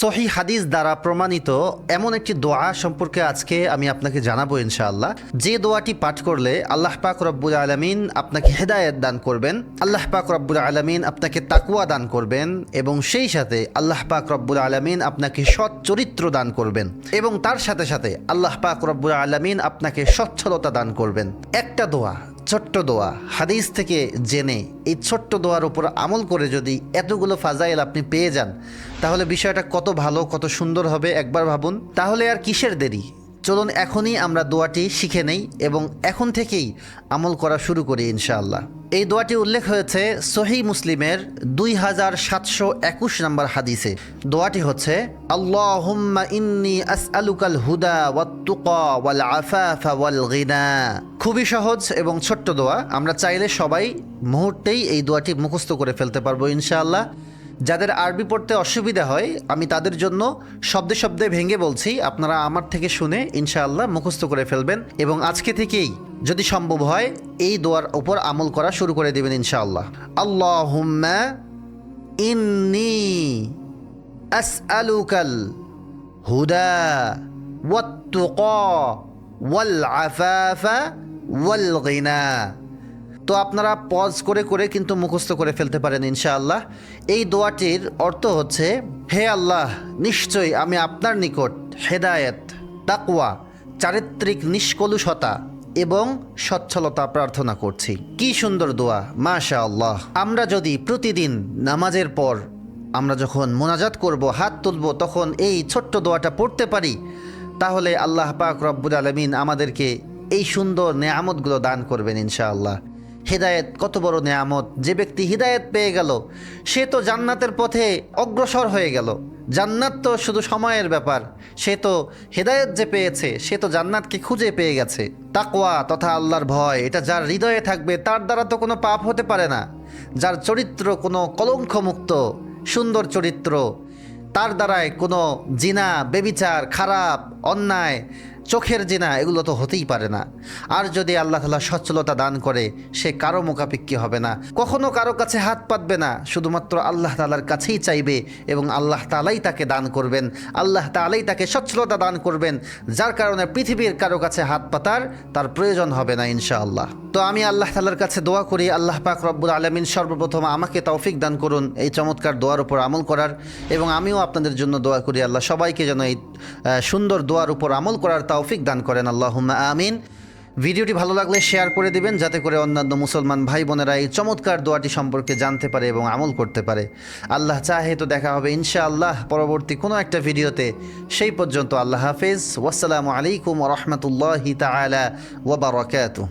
সহি হাদিস দ্বারা প্রমাণিত এমন একটি দোয়া সম্পর্কে আজকে আমি আপনাকে জানাব ইনশাআল্লাহ। যে দোয়াটি পাঠ করলে আল্লাহ পাক রব্বুল আলমিন আপনাকে হেদায়েত দান করবেন, আল্লাহ পাক রব্বুল আলমিন আপনাকে তাকুয়া দান করবেন এবং সেই সাথে আল্লাহ পাক রব্বুল আলমিন আপনাকে সৎ চরিত্র দান করবেন এবং তার সাথে সাথে আল্লাহ পাক রব্বুল আলমিন আপনাকে সচ্ছলতা দান করবেন। একটা দোয়া ছোট্ট দোয়া। হাদিস থেকে জেনে এই ছোট্ট দোয়ার উপর আমল করে যদি এতগুলো ফাজাইল আপনি পেয়ে যান, তাহলে বিষয়টা কত ভালো, কত সুন্দর হবে একবার ভাবুন। তাহলে আর কিসের দেরি? চলুন এখনই আমরা দোয়াটি শিখে নেই এবং এখন থেকেই আমল করা শুরু করি ইনশাআল্লাহ। এই দোয়াটি উল্লেখ হয়েছে সহি মুসলিমের দুই হাজার সাতশো একুশ নম্বর হাদিসে। দোয়াটি হচ্ছে ইন্নি হুদা ওয়াল খুবই সহজ এবং ছোট্ট দোয়া। আমরা চাইলে সবাই মুহূর্তেই এই দোয়াটি মুখস্থ করে ফেলতে পারব ইনশাআল্লাহ। যাদের আরবি পড়তে অসুবিধা হয়, আমি তাদের জন্য শব্দে শব্দে ভেঙে বলছি, আপনারা আমার থেকে শুনে ইনশাআল্লাহ মুখস্থ করে ফেলবেন এবং আজকে থেকেই যদি সম্ভব হয়, এই দোয়ার ওপর আমল করা শুরু করে দেবেন ইনশাআল্লাহ। আল্লাহুম্মা ইন্নি আসআলুকাল হুদা ওয়াত্তুকা ওয়াল আফাফা ওয়াল গিনা। তো আপনারা পজ করে করে কিন্তু মুখস্থ করে ফেলতে পারেন ইনশাআল্লাহ। এই দোয়াটির অর্থ হচ্ছে, হে আল্লাহ, নিশ্চয়ই আমি আপনার নিকট হেদায়েত, তাকওয়া, চারিত্রিক নিষ্কলুষতা এবং সচ্ছলতা প্রার্থনা করছি। কি সুন্দর দোয়া মাশা আল্লাহ আমরা যদি প্রতিদিন নামাজের পর আমরা যখন মোনাজাত করব, হাত তুলব, তখন এই ছোট্ট দোয়াটা পড়তে পারি, তাহলে আল্লাহ পাক রব্বুল আলমিন আমাদেরকে এই সুন্দর নেয়ামতগুলো দান করবেন ইনশাআল্লাহ। হেদায়েত, কত বড় নেয়ামত। যে ব্যক্তি হিদায়েত পেয়ে গেল, সে তো জান্নাতের পথে অগ্রসর হয়ে গেল। জান্নাত তো শুধু সময়ের ব্যাপার। সে তো হেদায়েত যে পেয়েছে, সে তো জান্নাতকে খুঁজে পেয়ে গেছে। তাকোয়া তথা আল্লাহর ভয়, এটা যার হৃদয়ে থাকবে, তার দ্বারা তো কোনো পাপ হতে পারে না। যার চরিত্র কোনো কলঙ্কমুক্ত, সুন্দর চরিত্র, তার দ্বারায় কোনো জিনা, বেবিচার, খারাপ, অন্যায় চোখের জিনা, এগুলো তো হতেই পারে না। আর যদি আল্লাহ তালা সচ্ছলতা দান করে, সে কারও মোকাপিক্ষি হবে না। কখনো কারও কাছে হাত পাতবে না, শুধুমাত্র আল্লাহ তালার কাছেই চাইবে এবং আল্লাহ তালাই তাকে দান করবেন। আল্লাহ তালাই তাকে সচ্ছলতা দান করবেন। যার কারণে পৃথিবীর কারও কাছে হাত পাতার তার প্রয়োজন হবে না, ইনশাআল্লাহ। তো আমি আল্লাহ তালার কাছে দোয়া করি, আল্লাহ পাক রব্বুল আলমিন সর্বপ্রথম আমাকে তৌফিক দান করুন এই চমৎকার দোয়ার উপর আমল করার এবং আমিও আপনাদের জন্য দোয়া করি, আল্লাহ সবাইকে যেন এই সুন্দর দোয়ার উপর আমল করার তৌফিক দান করেন আল্লাহ আমিন। ভিডিওটি ভালো লাগলে শেয়ার করে দিবেন, যাতে করে অন্যান্য মুসলমান ভাই বোনেরা এই চমৎকার দোয়াটি সম্পর্কে জানতে পারে এবং আমল করতে পারে। আল্লাহ চাহে তো দেখা হবে ইনশাআল্লাহ পরবর্তী কোনো একটা ভিডিওতে। সেই পর্যন্ত আল্লাহ হাফেজ। ওয়াসালামু আলাইকুম রহমতুল্লাহি তালা ওবরাকাতুহ